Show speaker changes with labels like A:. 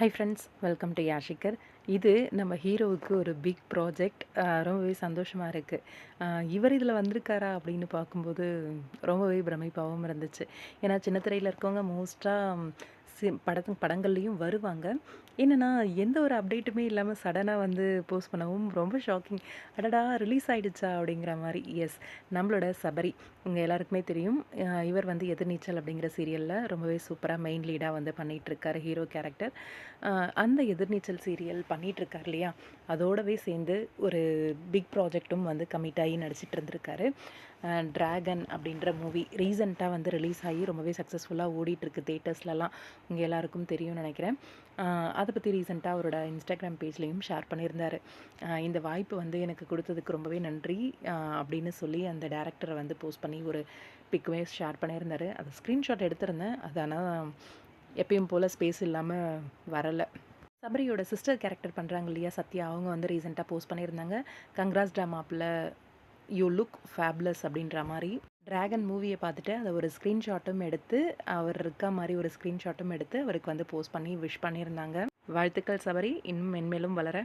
A: High friends welcome to யாஷிகர் இது நம்ம ஹீரோவுக்கு ஒரு பிக் ப்ராஜெக்ட் ரொம்பவே சந்தோஷமாக இருக்குது இவர் இதில் வந்திருக்காரா அப்படின்னு பார்க்கும்போது ரொம்பவே பிரமிப்பாகவும் இருந்துச்சு. ஏன்னா சின்ன திரையில் இருக்கவங்க மோஸ்ட்டாக சி படத்து படங்கள்லேயும் வருவாங்க. என்னென்னா எந்த ஒரு அப்டேட்டுமே இல்லாமல் சடனாக வந்து போஸ்ட் பண்ணவும் ரொம்ப ஷாக்கிங் அடடா ரிலீஸ் ஆகிடுச்சா அப்படிங்கிற மாதிரி. எஸ் நம்மளோட சபரி உங்கள் எல்லாருக்குமே தெரியும். இவர் வந்து எதிர்நீச்சல் அப்படிங்கிற சீரியலில் ரொம்பவே சூப்பராக மெயின் லீடாக வந்து பண்ணிகிட்ருக்கார் ஹீரோ கேரக்டர் அந்த எதிர்நீச்சல் சீரியல் பண்ணிகிட்ருக்கார் இல்லையா? அதோடவே சேர்ந்து ஒரு பிக் ப்ராஜெக்ட்டும் வந்து கமிட் ஆகி நடிச்சிட்டு இருந்திருக்காரு. ட்ராகன் அப்படின்ற மூவி ரீசெண்டாக வந்து ரிலீஸ் ஆகி ரொம்பவே சக்ஸஸ்ஃபுல்லாக ஓடிட்டுருக்கு தேட்டர்ஸ்லலாம் உங்கள் எல்லாருக்கும் தெரியும்னு நினைக்கிறேன். அதை பற்றி ரீசெண்டாக அவரோட இன்ஸ்டாகிராம் பேஜ்லேயும் ஷேர் பண்ணியிருந்தார். இந்த வாய்ப்பு வந்து எனக்கு கொடுத்ததுக்கு ரொம்பவே நன்றி. அப்படின்னு சொல்லி அந்த டேரக்டரை வந்து போஸ்ட் பண்ணி ஒரு பிக்குமே ஷேர் பண்ணியிருந்தாரு. அதை ஸ்க்ரீன்ஷாட் எடுத்திருந்தேன். அது ஆனால் எப்பயும் போல் ஸ்பேஸ் இல்லாமல் வரலை. சபரியோட சிஸ்டர் கேரக்டர் பண்ணுறாங்க இல்லையா சத்யா. அவங்க வந்து ரீசெண்டாக போஸ்ட் பண்ணியிருந்தாங்க. கங்க்ராஸ் ட்ராமாப்பில் யூ லுக் ஃபேப்லஸ் அப்படின்ற மாதிரி டிராகன் மூவியை பார்த்துட்டு அதை ஒரு ஸ்க்ரீன்ஷாட்டும் எடுத்து அவர் இருக்க மாதிரி ஒரு ஸ்க்ரீன்ஷாட்டும் எடுத்து அவருக்கு வந்து போஸ்ட் பண்ணி விஷ் பண்ணியிருந்தாங்க. வாழ்த்துக்கள் சபரி. இன்னும் மென்மேலும் வளர.